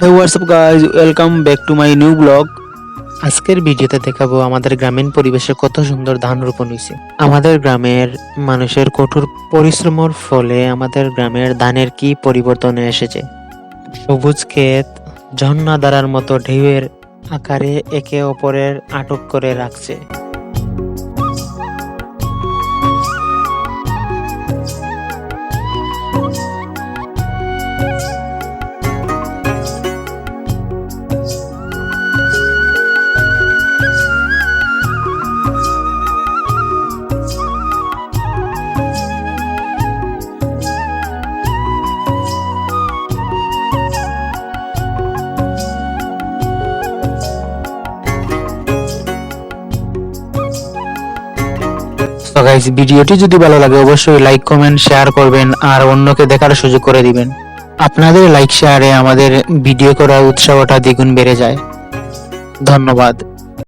What's up, guys? Welcome back to my new vlog. আজকের ভিডিওতে দেখাবো আমাদের গ্রামীণ পরিবেশে কত সুন্দর ধান রোপণ হয়েছে। আমাদের গ্রামের মানুষের কঠোর পরিশ্রমের ফলে আমাদের গ্রামের ধানের কি পরিবর্তনে এসেছে। সবুজ ক্ষেত, ঝর্ণা দ্বারার মতো ঢেউয়ের আকারে একে অপরের আটক করে রাখছে। তো গাইস ভিডিওটি যদি ভালো লাগে, অবশ্যই লাইক কমেন্ট শেয়ার করবেন আর অন্যকে দেখার সুযোগ করে দিবেন। আপনাদের লাইক শেয়ারে আমাদের ভিডিও করার উৎসাহটা দ্বিগুণ বেড়ে যায়। ধন্যবাদ।